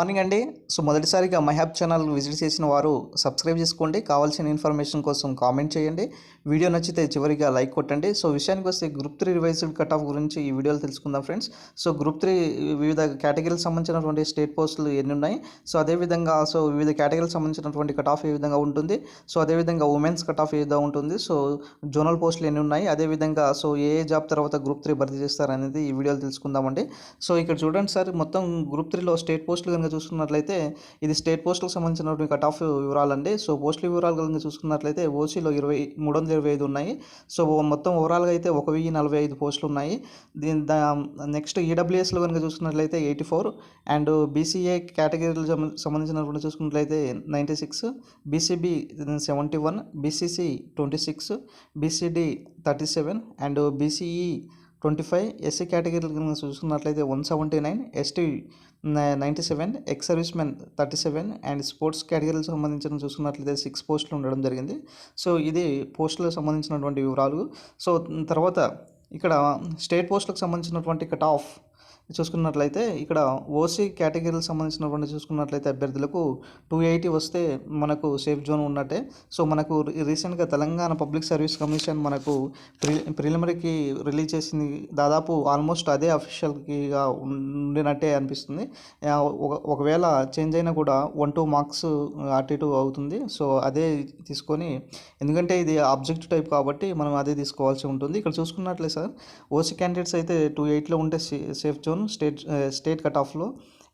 Morning అండి. So మొదటిసారిగా my హ్యాప్ channel visit చేసిన వారు సబ్స్క్రైబ్ చేసుకోండి. కావాల్సిన ఇన్ఫర్మేషన్ కోసం కామెంట్ చేయండి. వీడియో నచ్చితే చివరిగా లైక్ కొట్టండి. సో విషయానికి వస్తే group three revised cut off గురించి ఈ వీడియోలో తెలుసుకుందాం ఫ్రెండ్స్. సో గ్రూప్ త్రీ వివిధ కేటగిరీలకు సంబంధించినటువంటి స్టేట్ పోస్టులు ఎన్ని ఉన్నాయి? సో అదేవిధంగా సో వివిధ కేటగిరీలకు సంబంధించినటువంటి కట్ ఆఫ్ ఏ విధంగా ఉంటుంది? సో అదేవిధంగా ఉమెన్స్ కట్ ఆఫ్ ఏ విధంగా ఉంటుంది? సో జోనల్ పోస్టులు ఎన్ని ఉన్నాయి? అదేవిధంగా సో ఏ జాబ్ తర్వాత గ్రూప్ త్రీ భర్తీ చేస్తారనేది ఈ వీడియోలో తెలుసుకుందామండి. సో ఇక్కడ చూడండి సార్ మొత్తం గ్రూప్ త్రీలో స్టేట్ పోస్టులు కనుక చూసుకున్నట్లయితే ఇది స్టేట్ పోస్టులకు సంబంధించినటువంటి కట్ ఆఫ్ వివరాలండి. సో పోస్టుల వివరాలు కనుక చూసుకున్నట్లయితే ఓసీలో ఇరవై మూడు వందల ఇరవై ఐదు ఉన్నాయి. సో మొత్తం ఓవరాల్గా అయితే ఒక వెయ్యి నలభై ఐదు పోస్టులు ఉన్నాయి. దీని దా నెక్స్ట్ ఈడబ్ల్యూఎస్లో కనుక చూసుకున్నట్లయితే ఎయిటీ ఫోర్ అండ్ బీసీఏ కేటగిరీలు సంబంధించినటువంటి చూసుకున్నట్లయితే ninety six BCB seventy one BCC twenty six BCD thirty seven and BCE twenty five SC కేటగిరీలు కనుక చూసుకున్నట్లయితే one seventy nine ST ninety seven ex service men thirty seven and sports కేటగిరీలకు సంబంధించిన చూసుకున్నట్లయితే six పోస్టులు ఉండడం జరిగింది. సో ఇది పోస్టులకు సంబంధించినటువంటి వివరాలు. సో తర్వాత ఇక్కడ స్టేట్ పోస్టులకు సంబంధించినటువంటి కట్ ఆఫ్ చూసుకున్నట్లయితే ఇక్కడ ఓసీ కేటగిరీలకు సంబంధించినటువంటి చూసుకున్నట్లయితే అభ్యర్థులకు టూ ఎయిటీ వస్తే మనకు సేఫ్ జోన్ ఉన్నట్టే. సో మనకు రీసెంట్గా తెలంగాణ పబ్లిక్ సర్వీస్ కమిషన్ మనకు ప్రి ప్రిలిమరీకి రిలీజ్ చేసింది. దాదాపు ఆల్మోస్ట్ అదే అఫీషియల్గా ఉండినట్టే అనిపిస్తుంది. ఒక- ఒకవేళ చేంజ్ అయినా కూడా వన్ టూ మార్క్స్ అటు ఇటు అవుతుంది. సో అదే తీసుకొని ఎందుకంటే ఇది ఆబ్జెక్ట్ టైప్ కాబట్టి మనం అదే తీసుకోవాల్సి ఉంటుంది. ఇక్కడ చూసుకున్నట్లే సార్ ఓసీ క్యాండిడేట్స్ అయితే టూ ఎయిట్లో ఉంటే safe zone state state cut ఆఫ్లో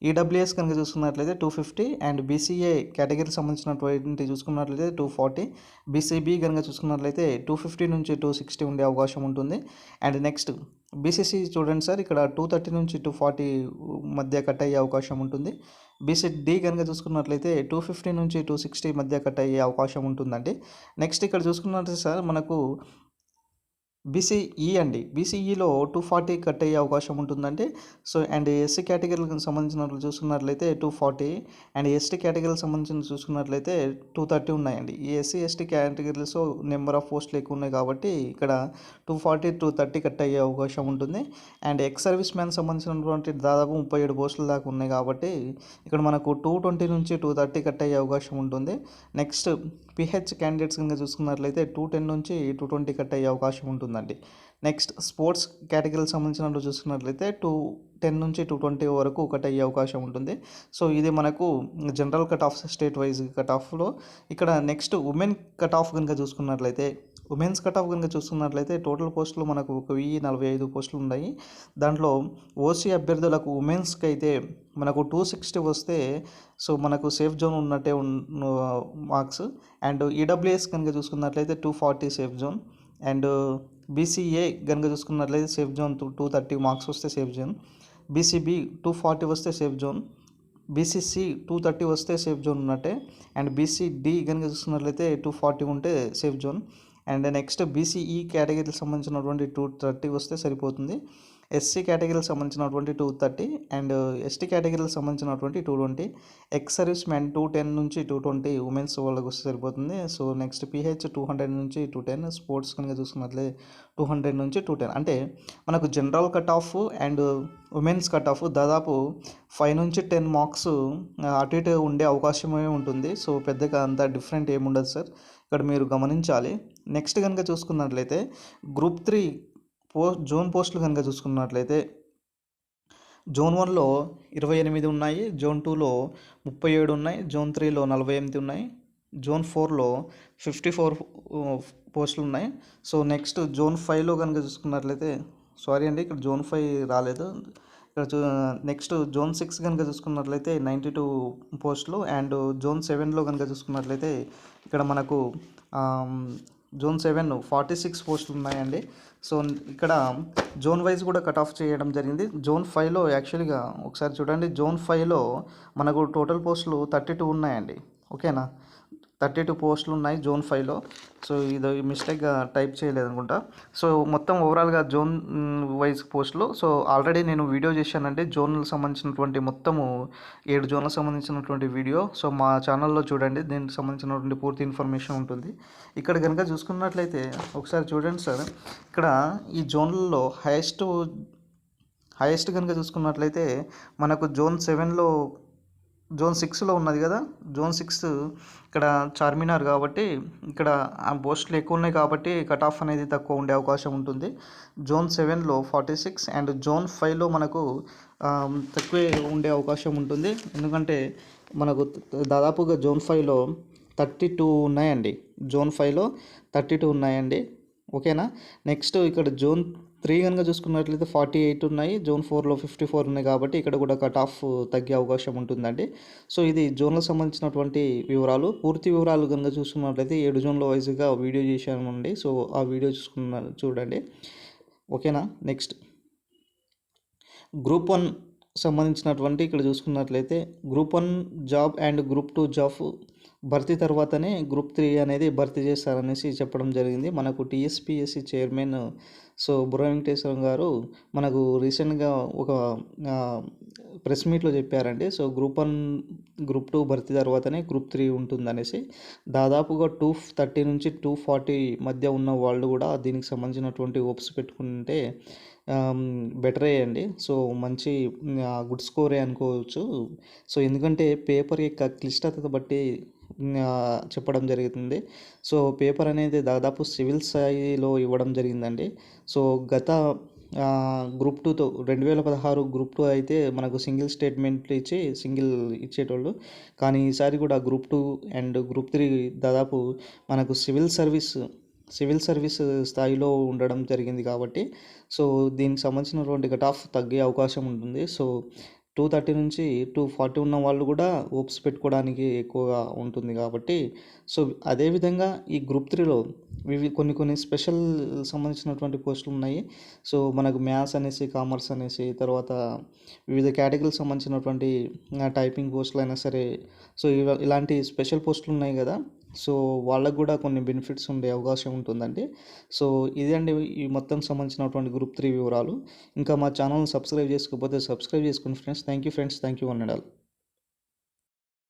ఈడబ్ల్యూఎస్ కనుక చూసుకున్నట్లయితే టూ ఫిఫ్టీ అండ్ బీసీఏ కేటగిరీకి సంబంధించినటువంటి చూసుకున్నట్లయితే టూ ఫార్టీ బీసీబీ కనుక చూసుకున్నట్లయితే టూ ఫిఫ్టీ నుంచి టూ సిక్స్టీ ఉండే అవకాశం ఉంటుంది. అండ్ నెక్స్ట్ బీసీసీ చూడండి సార్ ఇక్కడ టూ థర్టీ నుంచి టూ ఫార్టీ మధ్య కట్ అయ్యే అవకాశం ఉంటుంది. బీసీడీ కనుక చూసుకున్నట్లయితే టూ ఫిఫ్టీ నుంచి టూ సిక్స్టీ మధ్య కట్ అయ్యే అవకాశం ఉంటుందండి. నెక్స్ట్ ఇక్కడ చూసుకున్నట్లయితే సార్ మనకు బీసీఈ అండి. బీసీఈలో టూ ఫార్టీ కట్ అయ్యే అవకాశం ఉంటుందండి సో అండ్ ఎస్సీ కేటగిరీలకు సంబంధించినట్లు చూసుకున్నట్లయితే టూ ఫార్టీ అండ్ ఎస్టీ కేటగిరీకి సంబంధించిన చూసుకున్నట్లయితే టూ థర్టీ ఉన్నాయండి. ఈ SC ST categories number of పోస్టులు ఎక్కువ ఉన్నాయి కాబట్టి ఇక్కడ two forty two thirty cut అయ్యే అవకాశం ఉంటుంది. అండ్ ఎక్స్ సర్వీస్ మ్యాన్ సంబంధించినటువంటి దాదాపు ముప్పై ఏడు పోస్టుల దాకా ఉన్నాయి కాబట్టి ఇక్కడ మనకు టూ ట్వంటీ నుంచి టూ థర్టీ కట్ అయ్యే అవకాశం ఉంటుంది. నెక్స్ట్ పిహెచ్ క్యాండిడేట్స్ కనుక చూసుకున్నట్లయితే టూ టెన్ నుంచి టూ ట్వంటీ కట్ అయ్యే అవకాశం ఉంటుంది ఉంటుందండి. నెక్స్ట్ స్పోర్ట్స్ కేటగిరీకి సంబంధించినట్టు చూసుకున్నట్లయితే టూ టెన్ నుంచి టూ ట్వంటీ వరకు ఒకటి అయ్యే అవకాశం ఉంటుంది. సో ఇది మనకు general cut off state wise cut ఆఫ్లో ఇక్కడ నెక్స్ట్ ఉమెన్ కట్ ఆఫ్ కనుక చూసుకున్నట్లయితే ఉమెన్స్ కట్ ఆఫ్ కనుక చూసుకున్నట్లయితే టోటల్ పోస్టులు మనకు ఒక వెయ్యి నలభై ఐదు పోస్టులు ఉన్నాయి. దాంట్లో ఓసీ అభ్యర్థులకు ఉమెన్స్కి అయితే మనకు టూ సిక్స్టీ వస్తే సో మనకు సేఫ్ జోన్ ఉన్నట్టే మార్క్స్. అండ్ ఈడబ్ల్యూఎస్ కనుక చూసుకున్నట్లయితే two forty safe zone. And BCA కనుక చూసుకున్నట్లయితే safe zone two two thirty marks వస్తే safe zone BCB two forty వస్తే safe zone BCC two thirty వస్తే సేఫ్ జోన్ ఉన్నట్టే. అండ్ బీసీడి కనుక చూసుకున్నట్లయితే టూ ఫార్టీ ఉంటే safe zone and next BCE కేటగిరీకి సంబంధించినటువంటి టూ థర్టీ వస్తే సరిపోతుంది. ఎస్సీ కేటగిరీకి సంబంధించినటువంటి టూ థర్టీ అండ్ ఎస్టీ కేటగిరీకి సంబంధించినటువంటి two twenty. Ex service man two ten నుంచి టూ ట్వంటీ ఉమెన్స్ వాళ్ళకి వస్తే సరిపోతుంది. So next PH two hundred నుంచి టూ టెన్ స్పోర్ట్స్ కనుక చూసుకున్నట్లే టూ హండ్రెడ్ నుంచి టూ టెన్. అంటే మనకు general cut off and women's cut off దాదాపు ఫైవ్ నుంచి టెన్ మార్క్స్ అటు ఇటు ఉండే అవకాశమే ఉంటుంది. సో పెద్దగా అంత డిఫరెంట్ ఏముండదు సార్. ఇక్కడ మీరు గమనించాలి. నెక్స్ట్ కనుక చూసుకున్నట్లయితే గ్రూప్ త్రీ పోస్ట్ జోన్ పోస్టులు కనుక చూసుకున్నట్లయితే జోన్ వన్లో ఇరవై ఎనిమిది ఉన్నాయి జోన్ టూలో ముప్పై ఏడు ఉన్నాయి జోన్ త్రీలో నలభై ఎనిమిది ఉన్నాయి జోన్ ఫోర్లో ఫిఫ్టీ ఫోర్ పోస్టులు ఉన్నాయి. సో నెక్స్ట్ జోన్ ఫైవ్లో కనుక చూసుకున్నట్లయితే సారీ అండి ఇక్కడ జోన్ ఫైవ్ రాలేదు. ఇక్కడ చూ నెక్స్ట్ జోన్ సిక్స్ కనుక చూసుకున్నట్లయితే నైంటీ టూ పోస్టులు అండ్ జోన్ సెవెన్లో కనుక చూసుకున్నట్లయితే ఇక్కడ మనకు జోన్ సెవెన్ ఫార్టీ సిక్స్ పోస్టులు ఉన్నాయండి. సో ఇక్కడ జోన్ వైజ్ కూడా కట్ ఆఫ్ చేయడం జరిగింది. జోన్ ఫైవ్లో యాక్చువల్గా ఒకసారి చూడండి. జోన్ ఫైవ్లో మనకు టోటల్ పోస్టులు థర్టీ టూ ఉన్నాయండి. ఓకేనా థర్టీ టూ పోస్టులు ఉన్నాయి జోన్ ఫైవ్లో. సో ఇది మిస్టేక్గా టైప్ చేయలేదు అనుకుంటా సో మొత్తం ఓవరాల్గా జోన్ వైజ్ పోస్టులు. సో ఆల్రెడీ నేను వీడియో చేశానంటే జోన్లకు సంబంధించినటువంటి మొత్తము ఏడు జోన్లకు సంబంధించినటువంటి వీడియో. సో మా ఛానల్లో చూడండి దీనికి సంబంధించినటువంటి పూర్తి ఇన్ఫర్మేషన్ ఉంటుంది. ఇక్కడ కనుక చూసుకున్నట్లయితే ఒకసారి చూడండి సార్ ఇక్కడ ఈ జోన్లలో హైయెస్ట్ హైయెస్ట్ కనుక చూసుకున్నట్లయితే మనకు జోన్ సెవెన్లో జోన్ సిక్స్లో ఉన్నది కదా? జోన్ సిక్స్ ఇక్కడ చార్మినార్ కాబట్టి ఇక్కడ ఆ పోస్టులు ఎక్కువ ఉన్నాయి కాబట్టి కట్ ఆఫ్ అనేది తక్కువ ఉండే అవకాశం ఉంటుంది. జోన్ సెవెన్లో ఫార్టీ సిక్స్ అండ్ జోన్ ఫైవ్లో మనకు తక్కువే ఉండే అవకాశం ఉంటుంది. ఎందుకంటే మనకు దాదాపుగా జోన్ ఫైవ్లో థర్టీ టూ ఉన్నాయండి. జోన్ ఫైవ్లో థర్టీ టూ ఉన్నాయండి. ఓకేనా? నెక్స్ట్ ఇక్కడ జోన్ త్రీ కనుక చూసుకున్నట్లయితే ఫార్టీ ఎయిట్ ఉన్నాయి జోన్ ఫోర్లో ఫిఫ్టీ ఫోర్ ఉన్నాయి కాబట్టి ఇక్కడ కూడా కట్ ఆఫ్ తగ్గే అవకాశం ఉంటుందండి. సో ఇది జోన్లకు సంబంధించినటువంటి వివరాలు. పూర్తి వివరాలు కనుక చూసుకున్నట్లయితే ఏడు జోన్ల వైజ్గా వీడియో చేశానండి. సో ఆ వీడియో చూసుకున్న చూడండి. ఓకేనా? నెక్స్ట్. గ్రూప్ వన్ సంబంధించినటువంటి ఇక్కడ చూసుకున్నట్లయితే group one job and group two job భర్తీ తర్వాతనే గ్రూప్ త్రీ అనేది భర్తీ చేస్తారనేసి చెప్పడం జరిగింది. మనకు టీఎస్పిఎస్సి చైర్మన్ సో బుర్ర వెంకటేశ్వరం గారు మనకు రీసెంట్గా ఒక ప్రెస్ మీట్లో చెప్పారండి. So group one group two భర్తీ తర్వాతనే గ్రూప్ త్రీ ఉంటుందనేసి దాదాపుగా టూ థర్టీ నుంచి టూ ఫార్టీ మధ్య ఉన్న వాళ్ళు కూడా దీనికి సంబంధించినటువంటి ఓప్స్ పెట్టుకుంటే బెటరే అండి. సో మంచి గుడ్ స్కోరే అనుకోవచ్చు. సో ఎందుకంటే పేపర్ యొక్క క్లిష్టత బట్టి చెప్పడం జరుగుతుంది సో పేపర్ అనేది దాదాపు సివిల్ స్థాయిలో ఇవ్వడం జరిగిందండి. సో గత గ్రూప్ టూతో రెండు వేల పదహారు గ్రూప్ టూ అయితే మనకు సింగిల్ స్టేట్మెంట్లు ఇచ్చి సింగిల్ ఇచ్చేటోళ్ళు. కానీ ఈసారి కూడా group two and group three దాదాపు మనకు సివిల్ సర్వీస్ సివిల్ సర్వీస్ స్థాయిలో ఉండడం జరిగింది కాబట్టి. సో దీనికి సంబంధించినటువంటి కట్ ఆఫ్ తగ్గే అవకాశం ఉంటుంది. సో టూ థర్టీ నుంచి టూ ఫార్టీ ఉన్న వాళ్ళు కూడా ఓప్స్ పెట్టుకోవడానికి ఎక్కువగా ఉంటుంది కాబట్టి సో అదేవిధంగా ఈ గ్రూప్ త్రీలో ఇవి కొన్ని కొన్ని స్పెషల్ సంబంధించినటువంటి పోస్టులు ఉన్నాయి. సో మనకు మ్యాథ్స్ అనేసి కామర్స్ అనేసి తర్వాత వివిధ కేటగిరీలకు సంబంధించినటువంటి టైపింగ్ పోస్టులు అయినా సరే సో ఇలాంటి స్పెషల్ పోస్టులు ఉన్నాయి కదా. సో వాళ్ళకు కూడా కొన్ని బెనిఫిట్స్ ఉండే అవకాశం ఉంటుందండి. సో ఇదండి ఈ మొత్తం సంబంధించినటువంటి గ్రూప్ త్రీ వివరాలు. ఇంకా మా ఛానల్ని సబ్స్క్రైబ్ చేసుకోకపోతే సబ్స్క్రైబ్ చేసుకోండి friends. Thank you friends. Thank you one and all.